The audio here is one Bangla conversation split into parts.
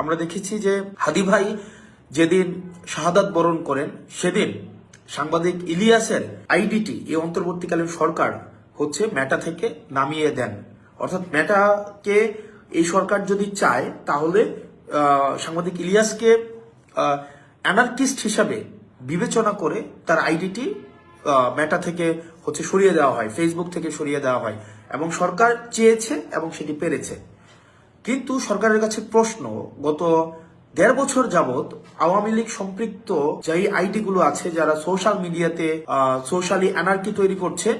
আমরা দেখেছি যে হাদি ভাই যেদিন শাহাদাত বরণ করেন, সেদিন সাংবাদিক ইলিয়াসের আইডিটি, এই অন্তর্বর্তীকালীন সরকার হচ্ছে ম্যাটা থেকে নামিয়ে দেন। অর্থাৎ মেটাকে এই সরকার যদি চায়, তাহলে সাংবাদিক ইলিয়াসকে অ্যানার্কিস্ট হিসাবে বিবেচনা করে তার আইডিটি ম্যাটা থেকে হচ্ছে সরিয়ে দেওয়া হয়, ফেসবুক থেকে সরিয়ে দেওয়া হয়। এবং সরকার চেয়েছে এবং সেটি পেরেছে। কিন্তু সরকারের কাছে প্রশ্ন, গত দেড় বছর যাবত আওয়ামী লীগ সম্পৃক্ত যেই আইডি গুলো আছে, যারা সোশ্যাল মিডিয়াতে সোশ্যালি অ্যানার্কি তৈরি করছে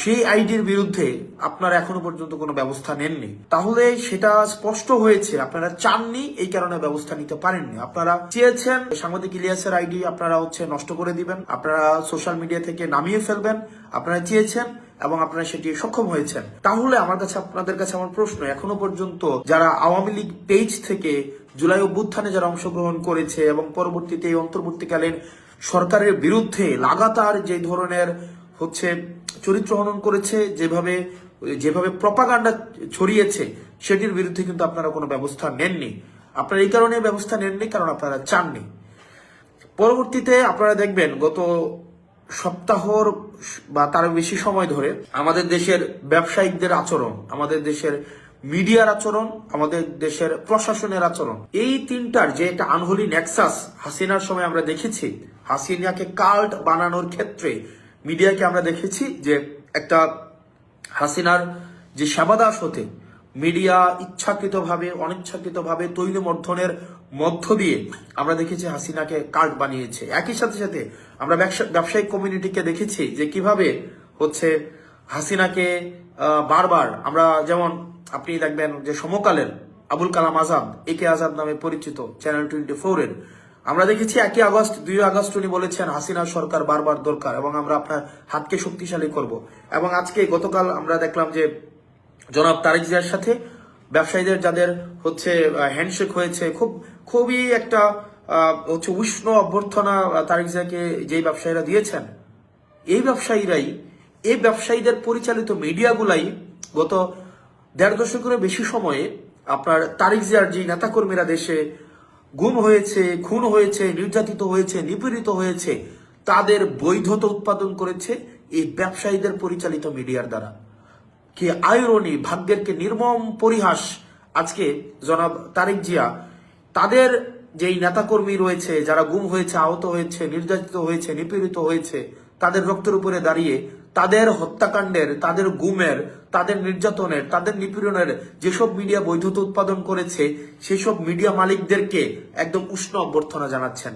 সেই আইডির বিরুদ্ধে আপনারা এখনও পর্যন্ত কোনো ব্যবস্থা নেননি। তাহলে সেটা স্পষ্ট হয়েছে, আপনারা চাননি, এই কারণে ব্যবস্থা নিতে পারেননি। আপনারা চেয়েছেন, সাংবাদিক ইলিয়াসের আইডি আপনারা হচ্ছে নষ্ট করে দিবেন, আপনারা সোশ্যাল মিডিয়া থেকে নামিয়ে ফেলবেন, আপনারা চেয়েছেন এবং আপনারা সেটি সক্ষম হয়েছেন। তাহলে আমার কাছে, আপনাদের কাছে আমার প্রশ্ন, এখনও পর্যন্ত যারা আওয়ামী লীগ পেজ থেকে জুলাই অভ্যুত্থানে যারা অংশগ্রহণ করেছে এবং পরবর্তীতে অন্তর্বর্তীকালীন সরকারের বিরুদ্ধে লাগাতার যে ধরনের হচ্ছে চরিত্র হনন করেছে, যেভাবে যেভাবে প্রপাগান্ডা ছড়িয়েছে, সেটির বিরুদ্ধে কিন্তু আপনারা কোনো ব্যবস্থা নেননি। আপনারা এই কারণে ব্যবস্থা নেননি, কারণ আপনারা চাননি। পরবর্তীতে আপনারা দেখবেন, গত সপ্তাহর বা তার বেশি সময় ধরে আমাদের দেশের ব্যবসায়িকদের আচরণ, আমাদের দেশের মিডিয়ার আচরণ, আমাদের দেশের প্রশাসনের আচরণ, এই তিনটার যে একটা আনহোলি নেক্সাস হাসিনার সময় আমরা দেখেছি, হাসিনাকে কাল্ট বানানোর ক্ষেত্রে মিডিয়াকে আমরা দেখেছি যে একটা হাসিনার যে সেবাদাস হতে মিডিয়া ইচ্ছাকৃতভাবে, অনিচ্ছাকৃতভাবে তৈলমর্ধনের মধ্য দিয়ে আমরা দেখেছি হাসিনাকে কার্ড বানিয়েছে। একই সাথে সাথে আমরা ব্যবসা- ব্যবসায়িক কমিউনিটিকে দেখেছি যে কীভাবে হচ্ছে হাসিনাকে বারবার আমরা যেমন আপনি দেখবেন যে সমকালের আবুল কালাম আজাদ, এ কে আজাদ নামে পরিচিত চ্যানেল টোয়েন্টি ফোরের আমরা দেখেছি একই আগস্ট, দুই আগস্ট উনি বলেছেন হাসিনা সরকার বারবার দরকার এবং আমরা আপনার হাতকে শক্তিশালী করব। এবং আজকে গতকাল আমরা দেখলাম যে জনাব তারেক জিয়ার সাথে। ব্যবসায়ীদের যাদের হচ্ছে হ্যান্ডশেক হয়েছে, খুব, খুবই একটা হচ্ছে উষ্ণ অভ্যর্থনা তারেক জিয়াকে যেই ব্যবসায়ীরা দিয়েছেন, এই ব্যবসায়ীরাই এই ব্যবসায়ীদের পরিচালিত মিডিয়াগুলাই গত দেড় দশকেরও বেশি সময়ে আপনার তারিক জিয়ার যে নেতাকর্মীরা দেশে গুম হয়েছে, খুন হয়েছে, নির্যাতিত হয়েছে, নিপীড়িত হয়েছে, তাদের বৈধতা উৎপাদন করেছে এই ব্যবসায়ীদের পরিচালিত মিডিয়ার দ্বারা। কি আয়রনি ভাগ্যের কে নির্মম পরিহাস? আজকে জনাব তারেক জিয়া, তাদের যেই নেতাকর্মী রয়েছে, যারা গুম হয়েছে, আহত হয়েছে, নির্যাতিত হয়েছে, নিপীড়িত হয়েছে, তাদের রক্তের উপরে দাঁড়িয়ে, তাদের হত্যাকাণ্ডের, তাদের গুমের, তাদের নির্যাতনের, তাদের নিপীড়নের যেসব মিডিয়া বৈধতা উৎপাদন করেছে, সেসব মিডিয়া মালিকদেরকে একদম উষ্ণ অভ্যর্থনা জানাচ্ছেন।